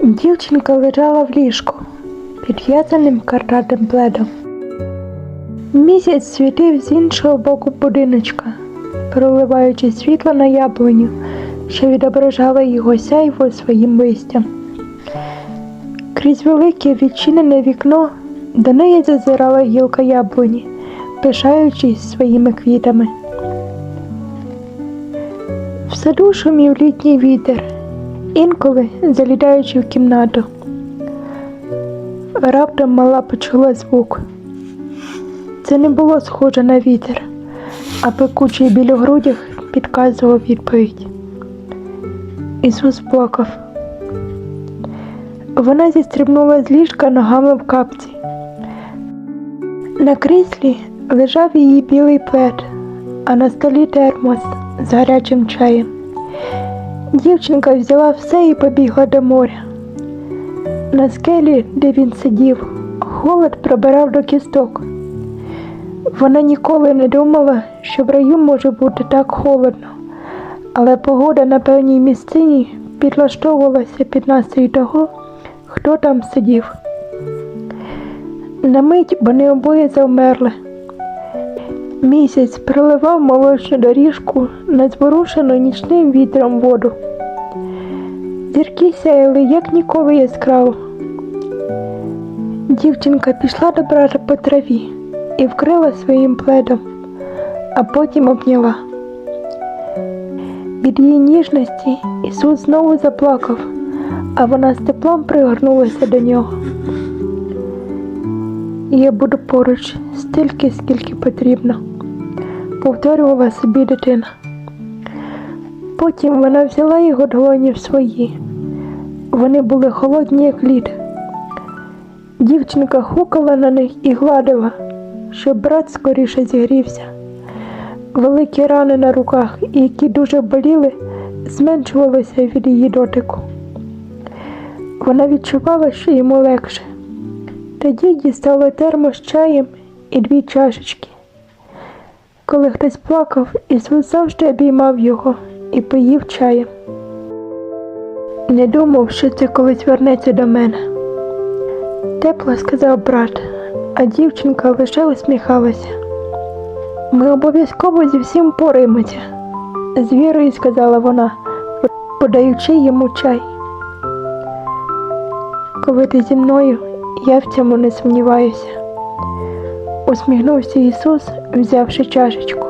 Дівчинка лежала в ліжку, підв'язаним картатим пледом. Місяць світив з іншого боку будиночка, проливаючи світло на яблуню, що відображала його сяйво своїм листям. Крізь велике відчинене вікно до неї зазирала гілка яблуні, пишаючись своїми квітами. В саду шумів літній вітер, інколи залітаючи в кімнату. Раптом мала почула звук. Це не було схоже на вітер, а пекучий біль у грудях підказував відповідь. Ісус плакав. Вона зістрибнула з ліжка ногами в капці. На кріслі лежав її білий плед, а на столі термос з гарячим чаєм. Дівчинка взяла все і побігла до моря. На скелі, де він сидів, холод пробирав до кісток. Вона ніколи не думала, що в раю може бути так холодно, але погода на певній місцині підлаштовувалася під настрій того, хто там сидів. На мить вони обоє завмерли. Місяць проливав молочну доріжку на зворушену нічним вітром воду. Зірки сяяли як ніколи яскраво. Дівчинка пішла до брата по траві і вкрила своїм пледом, а потім обняла. Від її ніжності Ісус знову заплакав, а вона з теплом пригорнулася до нього. Я буду поруч стільки, скільки потрібно, повторювала собі дитина. Потім вона взяла його долоні в свої. Вони були холодні, як лід. Дівчинка хукала на них і гладила, щоб брат скоріше зігрівся. Великі рани на руках, які дуже боліли, зменшувалися від її дотику. Вона відчувала, що йому легше. Тоді дістала термос з чаєм і дві чашечки. Коли хтось плакав, Ісус завжди обіймав його і поїв чаєм. Не думав, що це колись вернеться до мене. Тепло сказав брат, а дівчинка лише усміхалася. Ми обов'язково зі всім пораємося, з вірою сказала вона, подаючи йому чай. Коли ти зі мною, я в цьому не сумніваюся. Усміхнувся Ісус, взявши чашечку.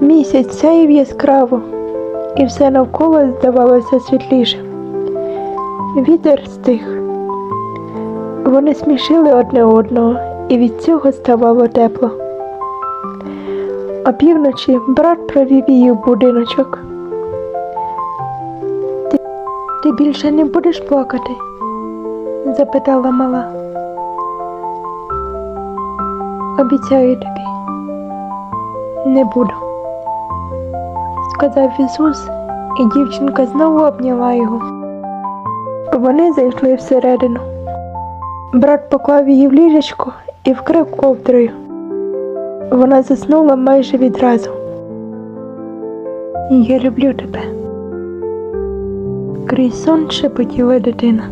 Місяць сяїв яскраво, і все навколо здавалося світлішим. Вітер стих. Вони смішили одне одного, і від цього ставало тепло. Опівночі брат провів її в будиночок. Ти, ти більше не будеш плакати? запитала мала. Обіцяю тобі, не буду, сказав Ісус, і дівчинка знову обняла його. Вони зайшли всередину. Брат поклав її в ліжечко і вкрив ковдрою. Вона заснула майже відразу. Я люблю тебе. Крізь сон шепотіла дитина.